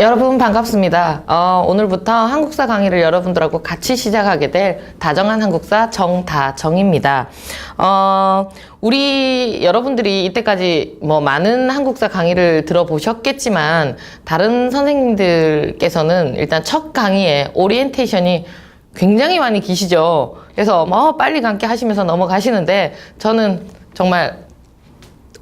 여러분 반갑습니다. 어, 오늘부터 한국사 강의를 여러분들하고 같이 시작하게 될 다정한 한국사 정다정입니다. 어, 우리 여러분들이 이때까지 뭐 많은 한국사 강의를 들어보셨겠지만 다른 선생님들께서는 일단 첫 강의에 오리엔테이션이 굉장히 많이 기시죠. 그래서 뭐 빨리 감기 하시면서 넘어가시는데 저는 정말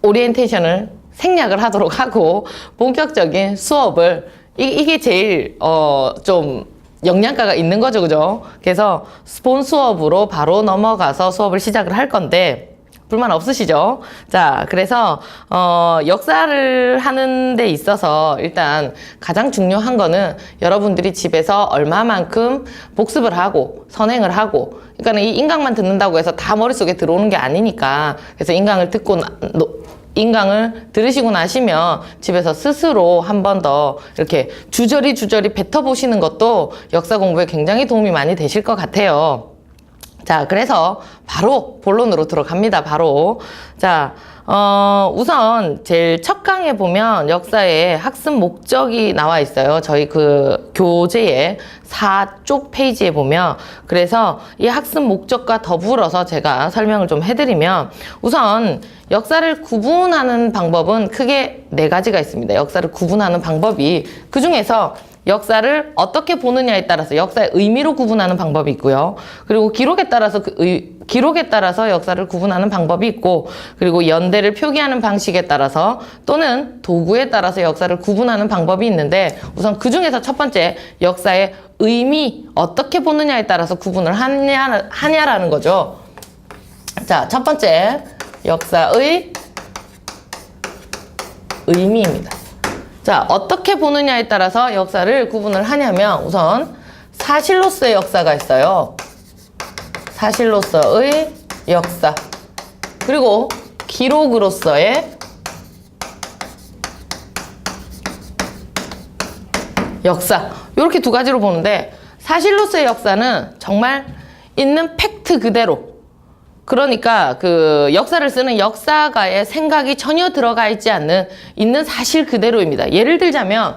오리엔테이션을 생략을 하도록 하고 본격적인 수업을 이, 이게 제일 어 좀 영양가가 있는 거죠, 그죠? 그래서 스폰 수업으로 바로 넘어가서 수업을 시작을 할 건데 불만 없으시죠? 자, 그래서 어 역사를 하는 데 있어서 일단 가장 중요한 거는 여러분들이 집에서 얼마만큼 복습을 하고 선행을 하고 그러니까 이 인강만 듣는다고 해서 다 머릿속에 들어오는 게 아니니까 그래서 인강을 듣고 나, 노- 인강을 들으시고 나시면 집에서 스스로 한 번 더 이렇게 주저리 주저리 뱉어보시는 것도 역사 공부에 굉장히 도움이 많이 되실 것 같아요. 자, 그래서 바로 본론으로 들어갑니다. 바로. 자, 어, 우선 제일 첫 강에 보면 역사의 학습 목적이 나와 있어요. 저희 그 교재의 4쪽 페이지에 보면. 그래서 이 학습 목적과 더불어서 제가 설명을 좀 해드리면 우선 역사를 구분하는 방법은 크게 네 가지가 있습니다. 역사를 구분하는 방법이 그 중에서 역사를 어떻게 보느냐에 따라서 역사의 의미로 구분하는 방법이 있고요. 그리고 기록에 따라서 그 의- 기록에 따라서 역사를 구분하는 방법이 있고 그리고 연대를 표기하는 방식에 따라서 또는 도구에 따라서 역사를 구분하는 방법이 있는데 우선 그 중에서 첫 번째 역사의 의미 어떻게 보느냐에 따라서 구분을 하냐, 하냐라는 거죠. 자, 첫 번째 역사의 의미입니다. 자, 어떻게 보느냐에 따라서 역사를 구분을 하냐면 우선 사실로서의 역사가 있어요. 사실로서의 역사. 그리고 기록으로서의 역사. 이렇게 두 가지로 보는데 사실로서의 역사는 정말 있는 팩트 그대로 그러니까 그 역사를 쓰는 역사가의 생각이 전혀 들어가 있지 않는 있는 사실 그대로입니다. 예를 들자면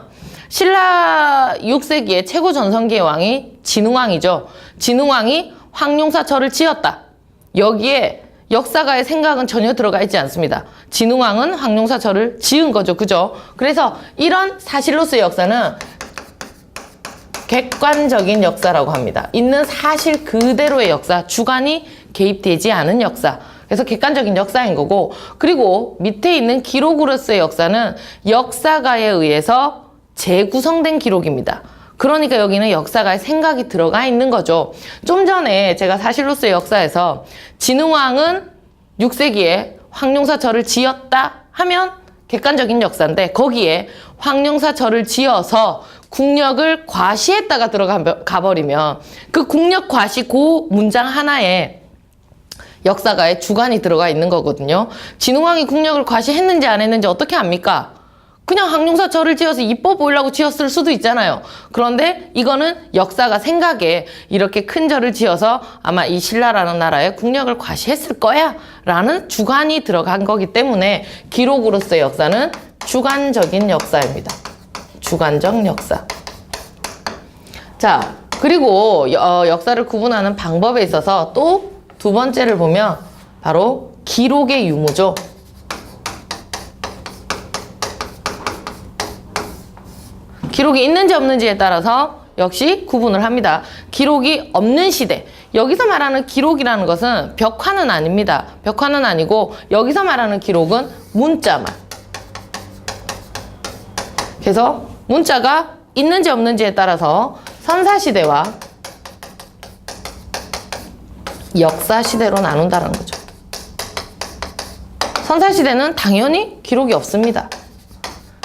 신라 6세기의 최고 전성기의 왕이 진흥왕이죠. 진흥왕이 황룡사처를 지었다. 여기에 역사가의 생각은 전혀 들어가 있지 않습니다. 진흥왕은 황룡사처를 지은 거죠. 그죠? 그래서 이런 사실로서의 역사는 객관적인 역사라고 합니다. 있는 사실 그대로의 역사, 주관이 개입되지 않은 역사. 그래서 객관적인 역사인 거고, 그리고 밑에 있는 기록으로서의 역사는 역사가에 의해서 재구성된 기록입니다. 그러니까 여기는 역사가의 생각이 들어가 있는 거죠. 좀 전에 제가 사실로서의 역사에서 진흥왕은 6세기에 황룡사처를 지었다 하면 객관적인 역사인데 거기에 황룡사처를 지어서 국력을 과시했다가 들어가 버리면 그 국력 과시 고 문장 하나에 역사가의 주관이 들어가 있는 거거든요. 진흥왕이 국력을 과시했는지 안 했는지 어떻게 압니까? 그냥 항룡사절을 지어서 이뻐 보이려고 지었을 수도 있잖아요. 그런데 이거는 역사가 생각에 이렇게 큰 절을 지어서 아마 이 신라라는 나라의 국력을 과시했을 거야 라는 주관이 들어간 거기 때문에 기록으로서의 역사는 주관적인 역사입니다. 주관적 역사. 자, 그리고 어, 역사를 구분하는 방법에 있어서 또 두 번째를 보면 바로 기록의 유무죠. 기록이 있는지 없는지에 따라서 역시 구분을 합니다. 기록이 없는 시대. 여기서 말하는 기록이라는 것은 벽화는 아닙니다. 벽화는 아니고 여기서 말하는 기록은 문자만. 그래서 문자가 있는지 없는지에 따라서 선사시대와 역사 시대로 나눈다는 거죠. 선사 시대는 당연히 기록이 없습니다.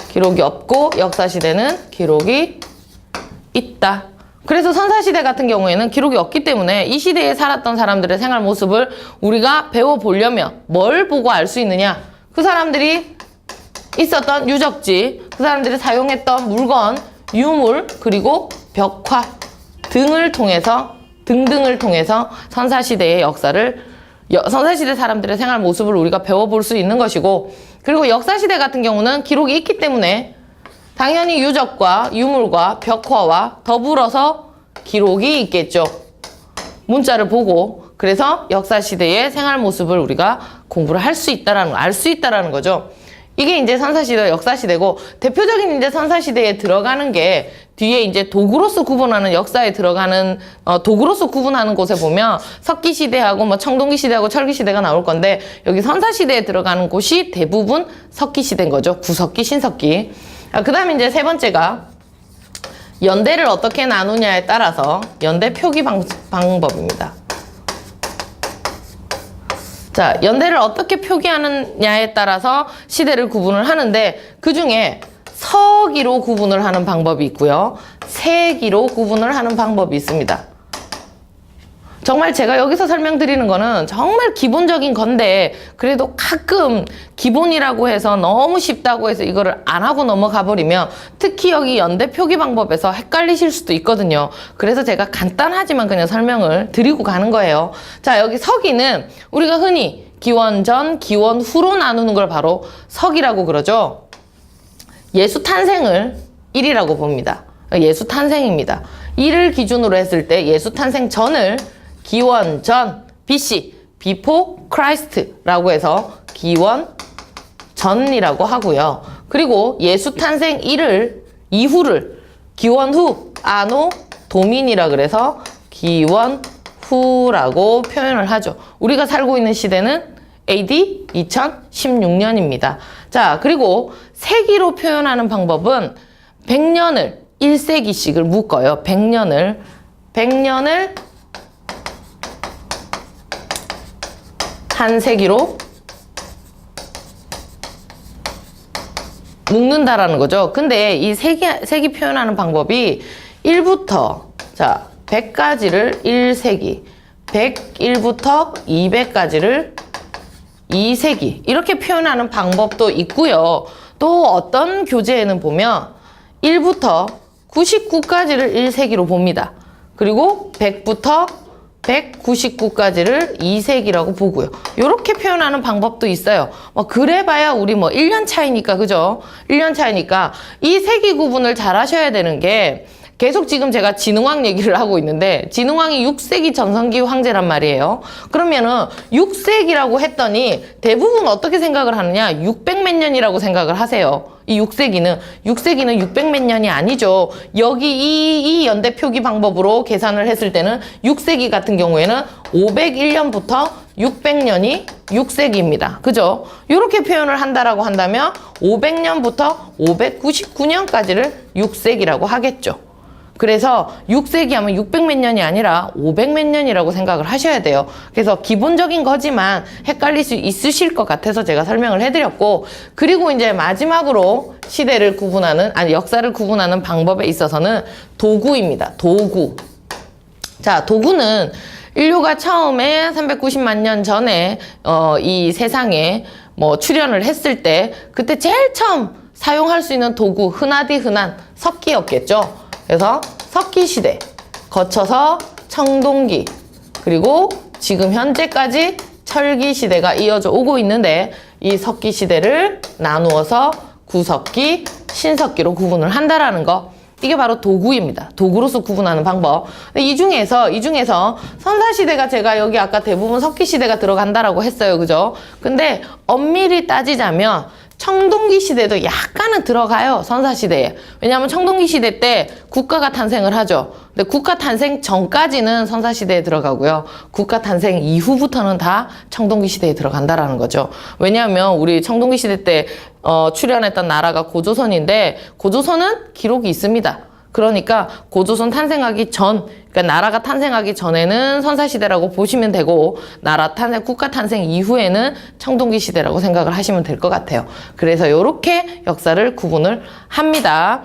기록이 없고 역사 시대는 기록이 있다. 그래서 선사시대 같은 경우에는 기록이 없기 때문에 이 시대에 살았던 사람들의 생활 모습을 우리가 배워보려면 뭘 보고 알 수 있느냐? 그 사람들이 있었던 유적지, 그 사람들이 사용했던 물건, 유물, 그리고 벽화 등을 통해서 등등을 통해서 선사시대의 역사를 여- 선사시대 사람들의 생활 모습을 우리가 배워볼 수 있는 것이고 그리고 역사시대 같은 경우는 기록이 있기 때문에 당연히 유적과 유물과 벽화와 더불어서 기록이 있겠죠. 문자를 보고 그래서 역사 시대의 생활 모습을 우리가 공부를 할 수 있다라는 알 수 있다라는 거죠. 이게 이제 선사 시대 역사 시대고 대표적인 이제 선사 시대에 들어가는 게 뒤에 이제 도구로서 구분하는 역사에 들어가는 어, 도구로서 구분하는 곳에 보면 석기 시대하고 뭐 청동기 시대하고 철기 시대가 나올 건데 여기 선사 시대에 들어가는 곳이 대부분 석기 시대인 거죠. 구석기, 신석기. 아, 그다음에 이제 세 번째가 연대를 어떻게 나누냐에 따라서 연대 표기 방, 방법입니다. 자, 연대를 어떻게 표기하느냐에 따라서 시대를 구분을 하는데 그 중에 서기로 구분을 하는 방법이 있고요. 세기로 구분을 하는 방법이 있습니다. 정말 제가 여기서 설명드리는 거는 정말 기본적인 건데 그래도 가끔 기본이라고 해서 너무 쉽다고 해서 이거를 안 하고 넘어가 버리면 특히 여기 연대 표기 방법에서 헷갈리실 수도 있거든요. 그래서 제가 간단하지만 그냥 설명을 드리고 가는 거예요. 자, 여기 서기는 우리가 흔히 기원 전, 기원 후로 나누는 걸 바로 서기라고 그러죠. 예수 탄생을 1이라고 봅니다. 예수 탄생입니다. 1을 기준으로 했을 때 예수 탄생 전을 기원 전 BC before Christ라고 해서 기원 전이라고 하고요. 그리고 예수 탄생 1을 이후를 기원 후 아노 도민이라 그래서 기원 후라고 표현을 하죠. 우리가 살고 있는 시대는 AD 2016년입니다. 자, 그리고 세기로 표현하는 방법은 100년을 1세기씩을 묶어요. 100년을 100년을 한 세기로 묶는다라는 거죠. 근데 이 세기, 세기 표현하는 방법이 1부터, 자, 100까지를 1세기, 101부터 200까지를 2세기, 이렇게 표현하는 방법도 있고요. 또 어떤 교재에는 보면 1부터 99까지를 1세기로 봅니다. 그리고 100부터 199까지를 2세기라고 보고요. 이렇게 표현하는 방법도 있어요. 뭐 그래봐야 우리 뭐 1년 차이니까 그죠? 1년 차이니까 이 세기 구분을 잘 하셔야 되는 게 계속 지금 제가 진흥왕 얘기를 하고 있는데 진흥왕이 6세기 전성기 황제란 말이에요. 그러면은 6세기라고 했더니 대부분 어떻게 생각을 하느냐? 600 몇 년이라고 생각을 하세요. 이 6세기는 6세기는 600몇 년이 아니죠. 여기 이, 이 연대 표기 방법으로 계산을 했을 때는 6세기 같은 경우에는 501년부터 600년이 6세기입니다. 그죠? 이렇게 표현을 한다라고 한다면 500년부터 599년까지를 6세기라고 하겠죠. 그래서 6세기 하면 600 몇 년이 아니라 500 몇 년이라고 생각을 하셔야 돼요. 그래서 기본적인 거지만 헷갈릴 수 있으실 것 같아서 제가 설명을 해드렸고, 그리고 이제 마지막으로 시대를 구분하는, 아니, 역사를 구분하는 방법에 있어서는 도구입니다. 도구. 자, 도구는 인류가 처음에 390만 년 전에, 어, 이 세상에 뭐 출현을 했을 때, 그때 제일 처음 사용할 수 있는 도구, 흔하디 흔한 석기였겠죠. 그래서 석기 시대 거쳐서 청동기 그리고 지금 현재까지 철기 시대가 이어져 오고 있는데 이 석기 시대를 나누어서 구석기, 신석기로 구분을 한다라는 거. 이게 바로 도구입니다. 도구로서 구분하는 방법. 이 중에서 이 중에서 선사 시대가 제가 여기 아까 대부분 석기 시대가 들어간다라고 했어요. 그죠? 근데 엄밀히 따지자면 청동기 시대도 약간은 들어가요. 선사 시대에. 왜냐하면 청동기 시대 때 국가가 탄생을 하죠. 근데 국가 탄생 전까지는 선사 시대에 들어가고요. 국가 탄생 이후부터는 다 청동기 시대에 들어간다라는 거죠. 왜냐하면 우리 청동기 시대 때 어, 출현했던 나라가 고조선인데 고조선은 기록이 있습니다. 그러니까 고조선 탄생하기 전, 그러니까 나라가 탄생하기 전에는 선사시대라고 보시면 되고, 나라 탄생, 국가 탄생 이후에는 청동기 시대라고 생각을 하시면 될 것 같아요. 그래서 이렇게 역사를 구분을 합니다.